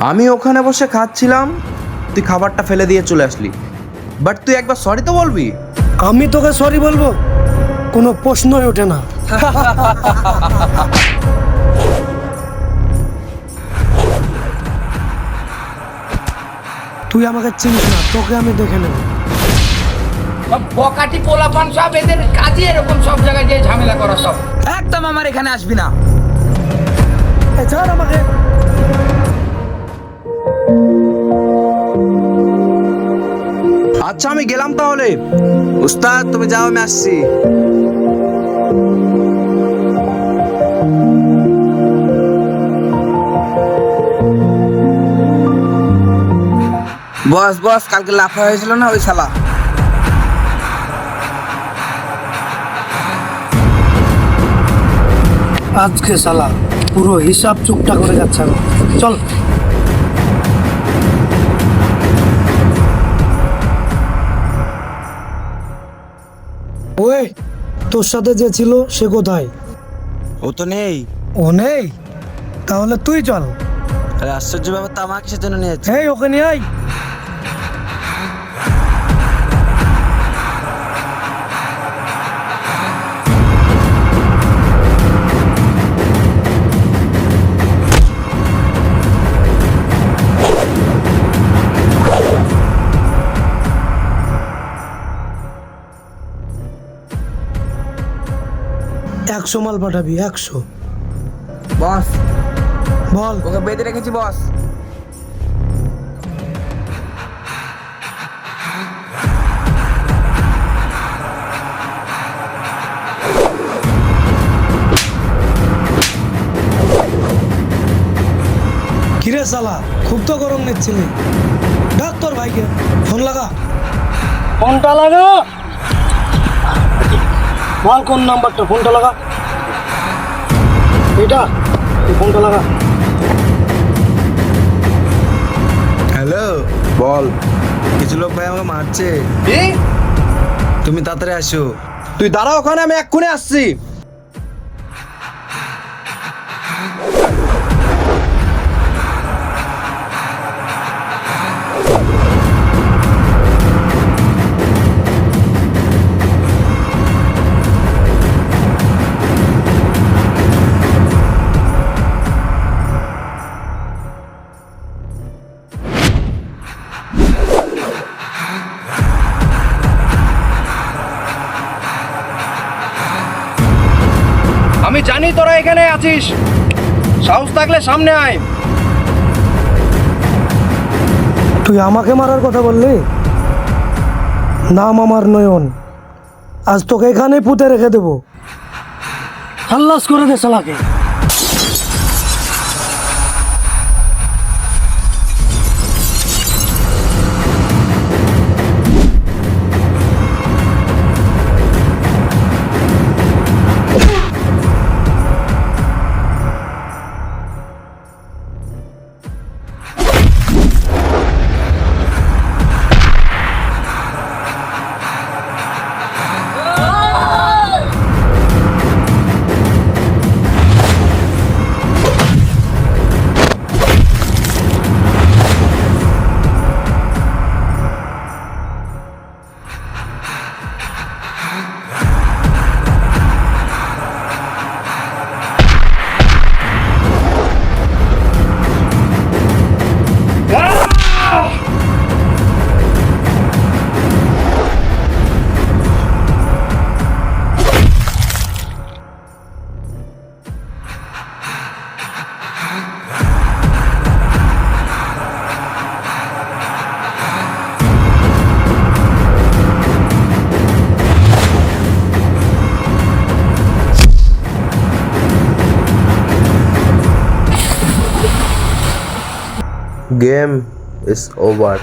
আমি ওখানে বসে খাচ্ছিলাম তুই খাবারটা ফেলে দিয়ে চলে আসলি। বাট তুই একবার সরি তো বলবি? আমি তোকে সরি বলব? কোনো প্রশ্নই ওঠে না। তুই আমাকে চিনিস না তোকে আমি দেখে নেব। সব বকাটি পোলাপান সব এদের কাজই এরকম সব জায়গায় যে ঝামেলা করা সব। একদম আমার এখানে আসবি না। এ, ছাড় আমাকে। আচ্ছা আমি গেলাম তাহলে। উস্তাদ, তুমি যাও, আমি আসছি। বস বস, কালকে লাফা হয়েছিল না ওই শালা? আজকে শালা পুরো হিসাব চুপটা করে যাচ্ছে। চল। ওই তোর সাথে যে ছিল সে কোথায়? ও তো নেই। ও নেই? তাহলে তুই চল। আরে আশ্চর্য ব্যাপার তো আমাকে সেজন্য নিয়েছে এই ওকে নিয়ে আয়। একশো মাল পাঠাবি একশো। বস। বল। ওকে বেঁধে রেখেছি বস। কিরে সালা খুব তো গরম নিচ্ছিলি। ডাক তোর ভাইকে ফোন লাগা। ফোনটা লাগা। বল কোন নাম্বারটা? ফোনটা লাগা। এটা এই ফোনটা লাগা। হ্যালো বল। কিছু লোক ভাই আমাকে মারছে। তুমি তাড়াতাড়ি আসো। তুই দাঁড়া ওখানে আমি এক্ষুনি আসছি। আমি জানি তোরা এখানে আছিস। সাহস থাকলে সামনে আয়। তুই আমাকে মারার কথা বললি? নাম আমার নয়ন। আজ তোকে এখানে পুঁতে রেখে দেবো। হাল্লাস করে দে শালাকে game is over.